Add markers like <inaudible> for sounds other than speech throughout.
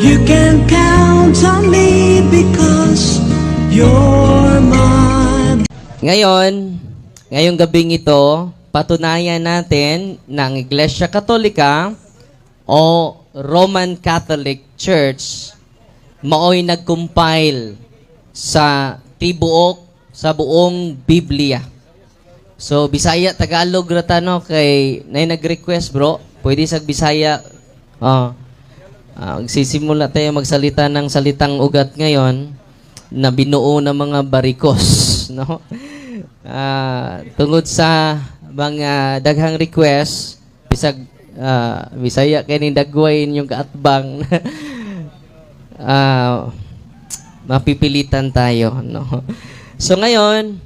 You can count on me because you're my Ngayon, ngayong gabing ito, patunayan natin ng Iglesia Katolika o Roman Catholic Church maoy nag-compile sa tibuok sa buong Biblia. So, Bisaya, Tagalog ratano kay nay nag-request bro. Pwede sa Bisaya. Oh. Ah, magsisimula tayo magsalita ng salitang ugat ngayon na binuo ng mga barikos, <laughs> no? Ah, tungod sa mga daghang request, bisag ah, Bisaya ning dagway inyong kaatbang. <laughs> ah, mapipilitan tayo, no? So ngayon,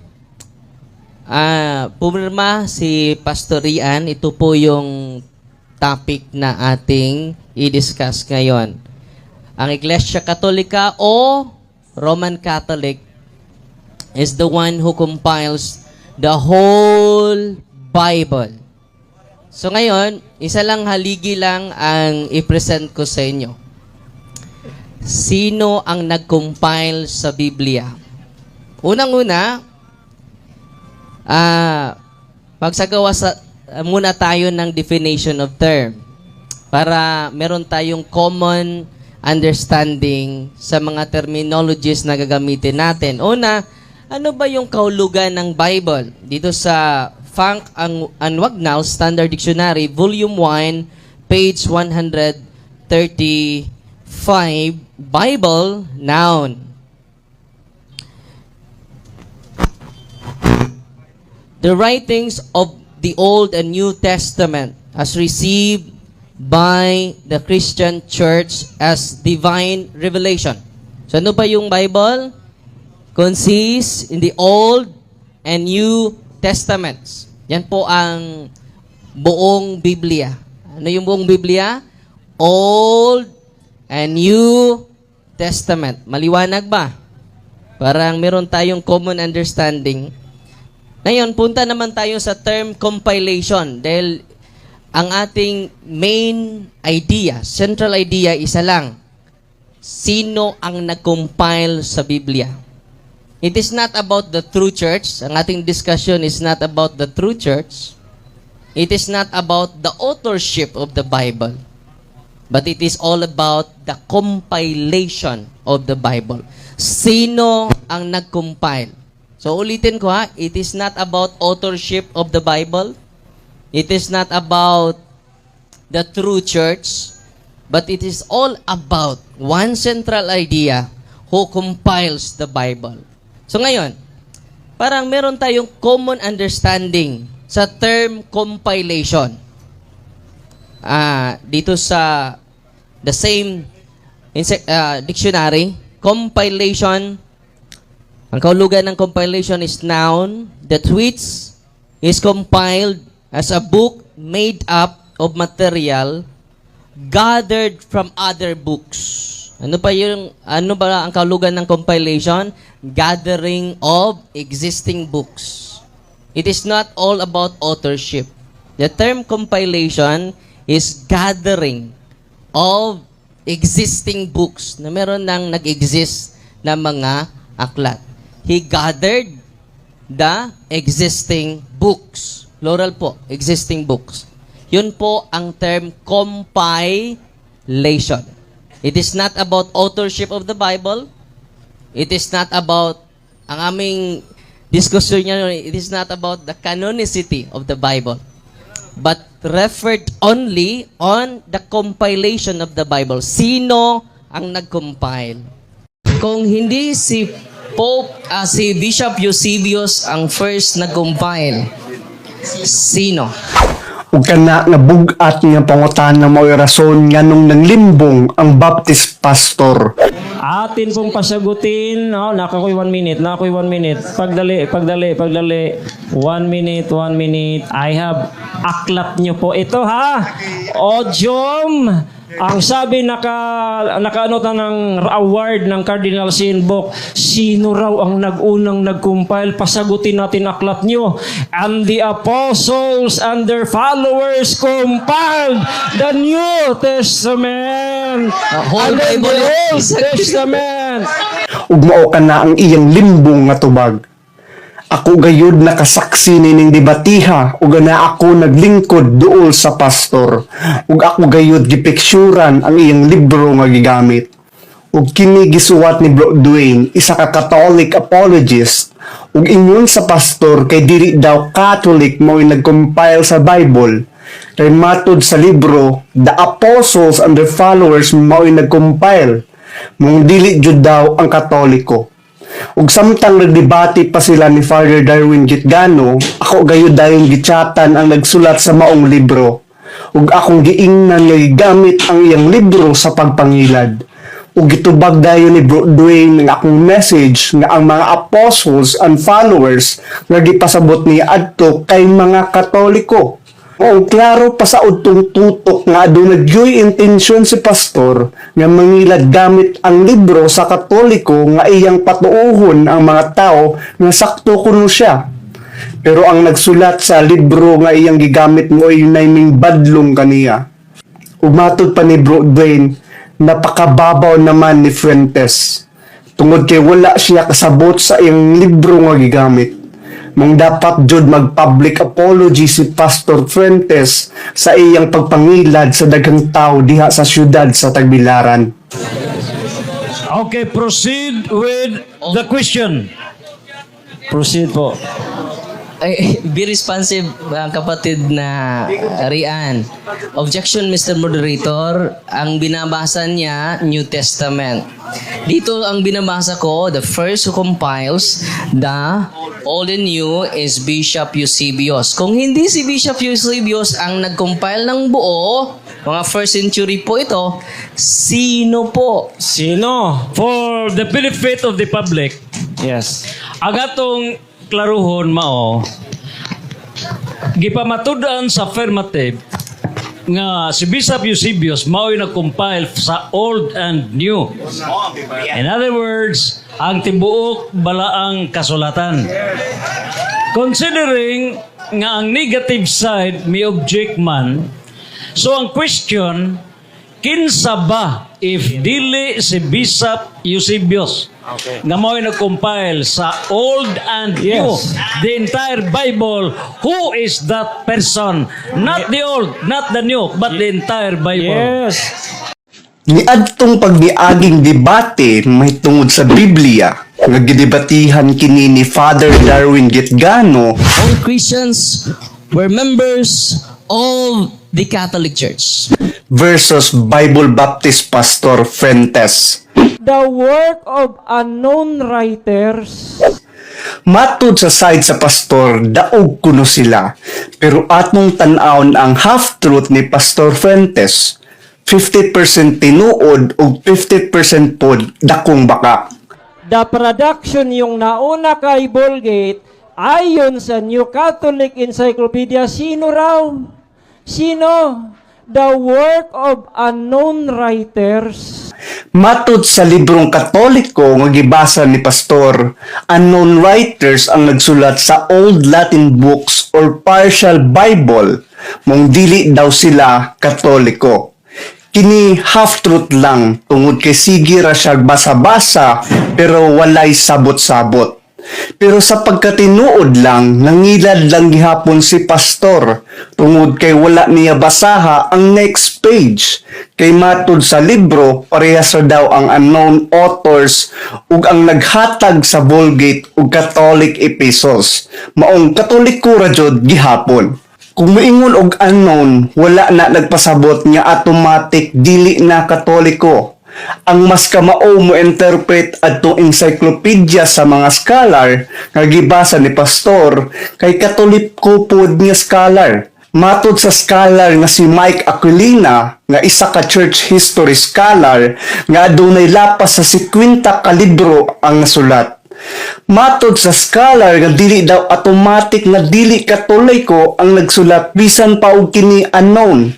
ah, pumirma si Pastor Rian, ito po yung topic na ating i-discuss ngayon. Ang Iglesia Katolika o Roman Catholic is the one who compiles the whole Bible. So ngayon, isa lang haligi lang ang i-present ko sa inyo. Sino ang nag-compile sa Biblia? Unang-una, ah, magsagawa sa muna tayo ng definition of term para meron tayong common understanding sa mga terminologies na gagamitin natin. Una, ano ba yung kahulugan ng Bible? Dito sa Funk and and Wagnall Standard Dictionary, Volume 1, page 135, Bible, noun. the writings of the Old and New Testament as received by the Christian Church as divine revelation. So ano ba yung Bible? Consists in the Old and New Testaments. Yan po ang buong Biblia. Ano yung buong Biblia? Old and New Testament. Maliwanag ba? Parang meron tayong common understanding ngayon, punta naman tayo sa term compilation dahil ang ating main idea, central idea, isa lang. Sino ang nag-compile sa Biblia? It is not about the true church. Ang ating discussion is not about the true church. It is not about the authorship of the Bible. But it is all about the compilation of the Bible. Sino ang nag-compile? So ulitin ko ha, it is not about authorship of the Bible. It is not about the true church, but it is all about one central idea who compiles the Bible. So ngayon, parang meron tayong common understanding sa term compilation. Ah, dito sa the same ah, dictionary, compilation ang kahulugan ng compilation is noun that which is compiled as a book made up of material gathered from other books. Ano pa yung ano ba ang kahulugan ng compilation? Gathering of existing books. It is not all about authorship. The term compilation is gathering of existing books na meron nang nag-exist na mga aklat. He gathered the existing books. Plural po, existing books. Yun po ang term compilation. It is not about authorship of the Bible. It is not about, ang aming discussion niya, it is not about the canonicity of the Bible. But referred only on the compilation of the Bible. Sino ang nag-compile? Kung hindi si Pope, ah, si Bishop Eusebius ang first nag-compile, sino? ug kana nga bugat nga pangutan na mao rason nganong nanglimbong ang Baptist pastor. Atin pong pasagutin. Oh, nakakoy one minute. Nakakoy one minute. Pagdali, pagdali, pagdali. One minute, one minute. I have aklat nyo po. Ito ha. Odium. Ang sabi naka nakaano ta ng award ng Cardinal Sin Book, sino raw ang nag-unang nag-compile? Pasagutin natin aklat nyo. And the apostles and their followers compiled the New Testament. whole and then Bible the Old Testament. ug mao ka na ang iyang limbong nga tubag. Ako gayud nakasaksi nining debatiha ug na ako naglingkod duol sa pastor. Ug ako gayud gipiksyuran ang iyang libro nga gigamit. Ug kini gisuwat ni Bro Dwayne, isa ka Catholic apologist. Ug ingon sa pastor kay diri daw Catholic mo nag-compile sa Bible. Kay matod sa libro the apostles and their followers mao nag-compile. Mong dili jud daw ang katoliko ug samtang nagdebate pa sila ni Father Darwin Gitgano ako gayud dayon gichatan ang nagsulat sa maong libro. Ug akong giingnan nga gamit ang iyang libro sa pagpangilad. Ug gitubag dayon ni Bro Dwayne nga akong message nga ang mga apostles and followers nga gipasabot niya adto kay mga katoliko Oo, klaro pa sa udtong tutok nga doon nagyoy intensyon si pastor nga mangilad gamit ang libro sa katoliko nga iyang patuuhon ang mga tao nga sakto kuno siya. Pero ang nagsulat sa libro nga iyang gigamit mo ay naming badlong kaniya. Umatod pa ni Bro Dwayne, napakababaw naman ni Fuentes. Tungod kay wala siya kasabot sa iyang libro nga gigamit mong dapat jud mag-public apology si Pastor Fuentes sa iyang pagpangilad sa daghang tao diha sa syudad sa Tagbilaran. Okay, proceed with the question. Proceed po. Ay, <laughs> be responsive ang kapatid na Rian. Objection, Mr. Moderator. Ang binabasa niya, New Testament. Dito ang binabasa ko, the first who compiles the Old and New is Bishop Eusebius. Kung hindi si Bishop Eusebius ang nag-compile ng buo, mga first century po ito, sino po? Sino? For the benefit of the public, Yes. ang atong klaruhon mao, gipamatudan sa affirmative nga si Bishop Eusebius mao'y nag-compile sa Old and New. In other words, ang tibuok balaang kasulatan. Considering nga ang negative side may object man, so ang question, kinsa ba if dili si Bishop Eusebius nga mao'y nag-compile sa Old and New, Yes. the entire Bible, who is that person? Not the Old, not the New, but the entire Bible. Yes. Niadtong pagniaging debate may tungod sa Biblia nga gidebatihan kini ni Father Darwin Gitgano All Christians were members of the Catholic Church. Versus Bible Baptist Pastor Fuentes. the work of unknown writers Matud sa side sa pastor, daog kuno sila. Pero atong tan-awon ang half-truth ni Pastor Fuentes. 50% tinuod o 50% pod dakong baka. the production yung nauna kay Bolgate ayon sa New Catholic Encyclopedia sino raw sino the work of unknown writers Matud sa librong katoliko nga gibasa ni pastor, unknown writers ang nagsulat sa Old Latin books or partial Bible, mong dili daw sila katoliko. Kini half-truth lang tungod kay sige ra siya basa-basa pero walay sabot-sabot. Pero sa pagkatinuod lang, nangilad lang gihapon si pastor tungod kay wala niya basaha ang next page. Kay matud sa libro, parehas ra daw ang unknown authors ug ang naghatag sa Vulgate ug Catholic epistles. Maong katoliko ra jud gihapon. Kung moingon og unknown, wala na nagpasabot nga automatic dili na katoliko. Ang mas kamao mo interpret adtong encyclopedia sa mga scholar nga gibasa ni pastor kay katoliko pod nga scholar. Matod sa scholar nga si Mike Aquilina nga isa ka church history scholar nga adunay lapas sa 50 ka libro ang nasulat. Matod sa scholar nga dili daw automatic na dili katoliko ang nagsulat bisan pa og kini unknown.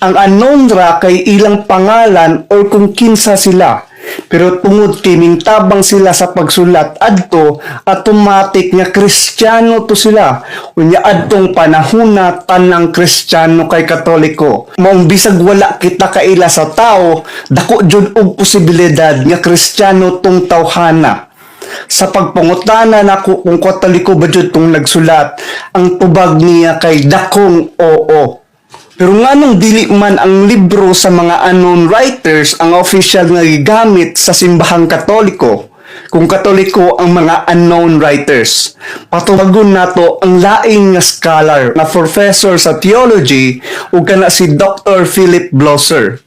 Ang unknown ra kay ilang pangalan or kung kinsa sila. Pero tungod kiming tabang sila sa pagsulat adto, automatic nga kristyano to sila. Unya adtong panahon na tanang kristyano kay katoliko. Maong bisag wala kita kaila sa tao, dako jud og posibilidad nga kristyano tong tawhana. Sa pagpangutana nako kung katoliko ba jud tong nagsulat, ang tubag niya kay dakong oo. Pero nga nung dili man ang libro sa mga unknown writers ang official nga gigamit sa simbahang katoliko, kung katoliko ang mga unknown writers. Patuwagon nato ang lain nga scholar na professor sa theology ug kana si Dr. Philip Blosser.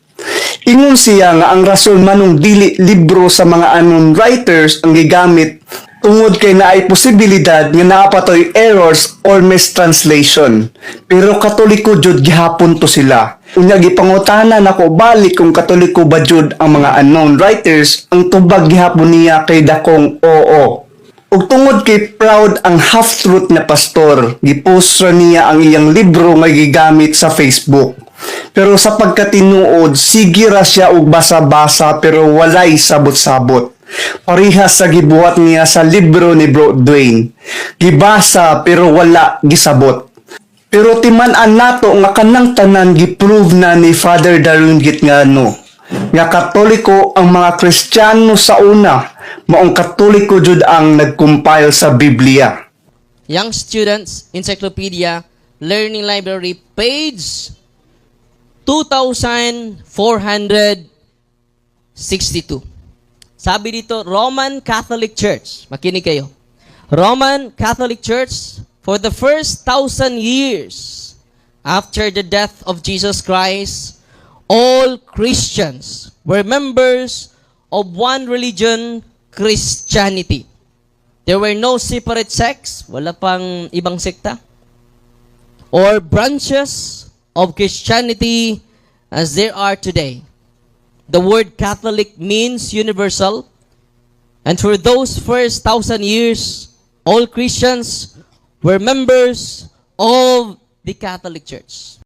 Ingon siya nga ang rason manong dili libro sa mga unknown writers ang gigamit tungod kay naay posibilidad nga naapatoy errors or mistranslation. Pero katoliko jud gihapon to sila. Unya gipangutana nako balik kung katoliko ba jud ang mga unknown writers ang tubag gihapon niya kay dakong oo. Ug tungod kay proud ang half-truth na pastor, gipost niya ang iyang libro nga gigamit sa Facebook. Pero sa pagkatinuod, sige ra siya og basa-basa pero walay sabot-sabot. Parihas sa gibuhat niya sa libro ni Bro Dwayne. Gibasa pero wala gisabot. Pero timan-an nato nga kanang tanan giprove na ni Father Darwin Gitngano nga katoliko ang mga Kristiyano sa una maong katoliko jud ang nagcompile sa Biblia. Young Students Encyclopedia Learning Library, page 2,462. Sabi dito, Roman Catholic Church. Makinig kayo. Roman Catholic Church, for the first thousand years after the death of Jesus Christ, all Christians were members of one religion, Christianity. There were no separate sects, wala pang ibang sekta, or branches of Christianity as there are today. The word Catholic means universal, and for those first thousand years, all Christians were members of the Catholic Church.